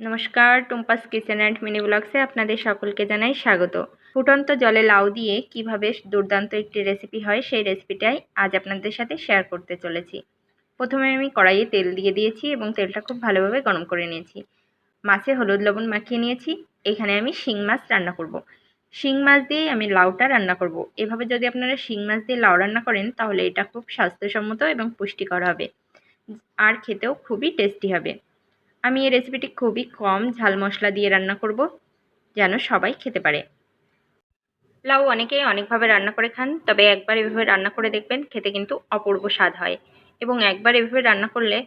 নমস্কার, Tumpa's kitchen and mini ব্লগসে আপনাদের সকলকে জানাই স্বাগত। ফুটন্ত জলে লাউ দিয়ে কীভাবে দুর্দান্ত একটি রেসিপি হয় সেই রেসিপিটাই আজ আপনাদের সাথে শেয়ার করতে চলেছি। প্রথমে আমি কড়াইয়ে তেল দিয়ে দিয়েছি এবং তেলটা খুব ভালোভাবে গরম করে নিয়েছি। মাছে হলুদ লবণ মাখিয়ে নিয়েছি। এখানে আমি শিং মাছ রান্না করব। শিং মাছ দিয়ে আমি লাউটা রান্না করব। এভাবে যদি আপনারা শিং মাছ দিয়ে লাউ রান্না করেন, তাহলে এটা খুব স্বাস্থ্যসম্মত এবং পুষ্টিকর হবে। আর খেতেও খুবই টেস্টি হবে। আমি এই রেসিপিটি খুবই কম ঝাল মশলা দিয়ে রান্না করব, যেন সবাই খেতে পারে। লাউ অনেকেই অনেকভাবে রান্না করে খান, তবে একবার এভাবে রান্না করে দেখবেন খেতে কিন্তু অপূর্ব স্বাদ হয় এবং একবার এভাবে রান্না করলে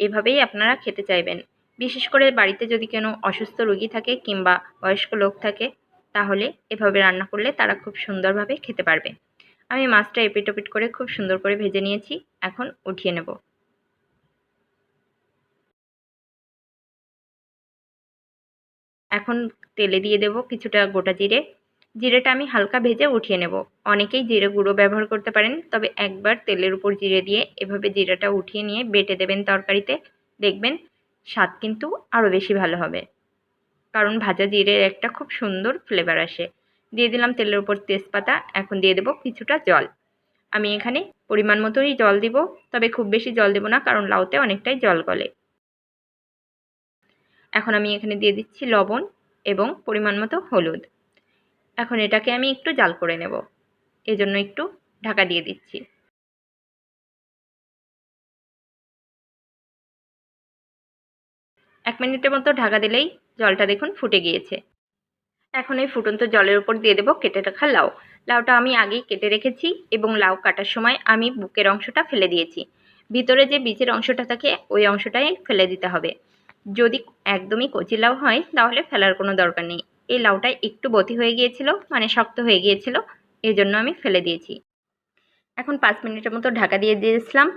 এভাবেই আপনারা খেতে চাইবেন। বিশেষ করে বাড়িতে যদি কোনো অসুস্থ রোগী থাকে কিংবা বয়স্ক লোক থাকে, তাহলে এভাবে রান্না করলে তারা খুব সুন্দরভাবে খেতে পারবে। আমি মাছটা এপিট ওপিট করে খুব সুন্দর করে ভেজে নিয়েছি, এখন উঠিয়ে নেব। এখন তেলে দিয়ে দেব কিছুটা গোটা জিরে। জিরেটা আমি হালকা ভেজে উঠিয়ে নেব। অনেকেই জিরে গুঁড়ো ব্যবহার করতে পারেন, তবে একবার তেলের উপর জিরে দিয়ে এভাবে জিরাটা উঠিয়ে নিয়ে বেটে দেবেন তরকারিতে। দেখবেন স্বাদ কিন্তু আরও বেশি ভালো হবে। কারণ ভাজা জিরের একটা খুব সুন্দর ফ্লেভার আসে। দিয়ে দিলাম তেলের উপর তেজপাতা, এখন দিয়ে দেব কিছুটা জল। আমি এখানে পরিমাণ মতোই জল দিব, তবে খুব বেশি জল দেব না, কারণ লাউতে অনেকটাই জল গলে। এখন আমি এখানে দিয়ে দিচ্ছি লবণ এবং পরিমাণ মতো হলুদ। এখন এটাকে আমি একটু জাল করে নেব। এজন্য একটু ঢাকা দিয়ে দিচ্ছি। এক মিনিটের মতো ঢাকা দিলেই জলটা দেখুন ফুটে গিয়েছে। এখন এই ফুটন্ত জলের উপর দিয়ে দেবো কেটে রাখা লাউ। লাউটা আমি আগেই কেটে রেখেছি এবং লাউ কাটার সময় আমি বুকের অংশটা ফেলে দিয়েছি। ভিতরে যে বীজের অংশটা থাকে, ওই অংশটাই ফেলে দিতে হবে। যদি একদমই কচি লাউ হয়, তাহলে ফেলার কোনো দরকার নেই। এই লাউটা একটু বতি হয়ে গিয়েছিল মানে শক্ত হয়ে গিয়েছিল এই জন্য আমি ফেলে দিয়েছি। এখন পাঁচ মিনিটের মতো ঢাকা দিয়ে দিয়েছিলাম।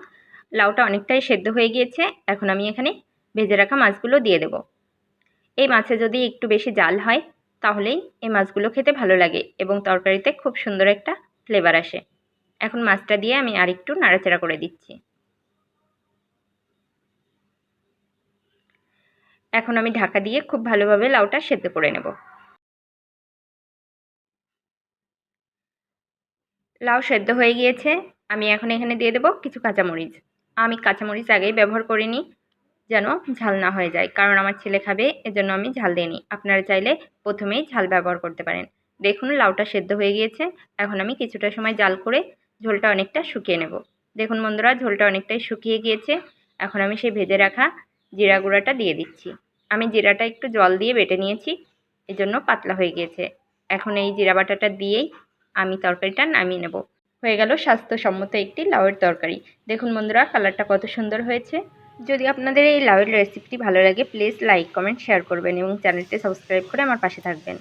লাউটা অনেকটাই সেদ্ধ হয়ে গিয়েছে। এখন আমি এখানে ভেজে রাখা মাছগুলো দিয়ে দেব। এই মাছে যদি একটু বেশি জাল হয়, তাহলেই এই মাছগুলো খেতে ভালো লাগে এবং তরকারিতে খুব সুন্দর একটা ফ্লেভার আসে। এখন মাছটা দিয়ে আমি আরেকটু নাড়াচাড়া করে দিচ্ছি। এখন আমি ঢাকা দিয়ে খুব ভালোভাবে লাউটা সেদ্ধ করে নেব। লাউ সেদ্ধ হয়ে গিয়েছে। আমি এখন এখানে দিয়ে দেবো কিছু কাঁচামরিচ। আমি কাঁচামরিচ আগেই ব্যবহার করিনি, যেন ঝাল না হয়ে যায়, কারণ আমার ছেলে খাবে, এজন্য আমি ঝাল দিইনি। আপনারা চাইলে প্রথমেই ঝাল ব্যবহার করতে পারেন। দেখুন, লাউটা সেদ্ধ হয়ে গিয়েছে। এখন আমি কিছুটা সময় জাল করে ঝোলটা অনেকটা শুকিয়ে নেব। দেখুন বন্ধুরা, ঝোলটা অনেকটাই শুকিয়ে গিয়েছে। এখন আমি সেই ভেজে রাখা জিরা গুঁড়াটা দিয়ে দিচ্ছি। আমি জিরাটা একটু জল দিয়ে বেটে নিয়েছি, এজন্য পাতলা হয়ে গিয়েছে। এখন এই জিরা বাটাটা দিয়েই আমি তরকারিটা নামিয়ে নেব। হয়ে গেল স্বাস্থ্যসম্মত একটি লাউয়ের তরকারি। দেখুন বন্ধুরা, কালারটা কত সুন্দর হয়েছে। যদি আপনাদের এই লাউয়ের রেসিপিটি ভালো লাগে, প্লিজ লাইক, কমেন্ট, শেয়ার করবেন এবং চ্যানেলটি সাবস্ক্রাইব করে আমার পাশে থাকবেন।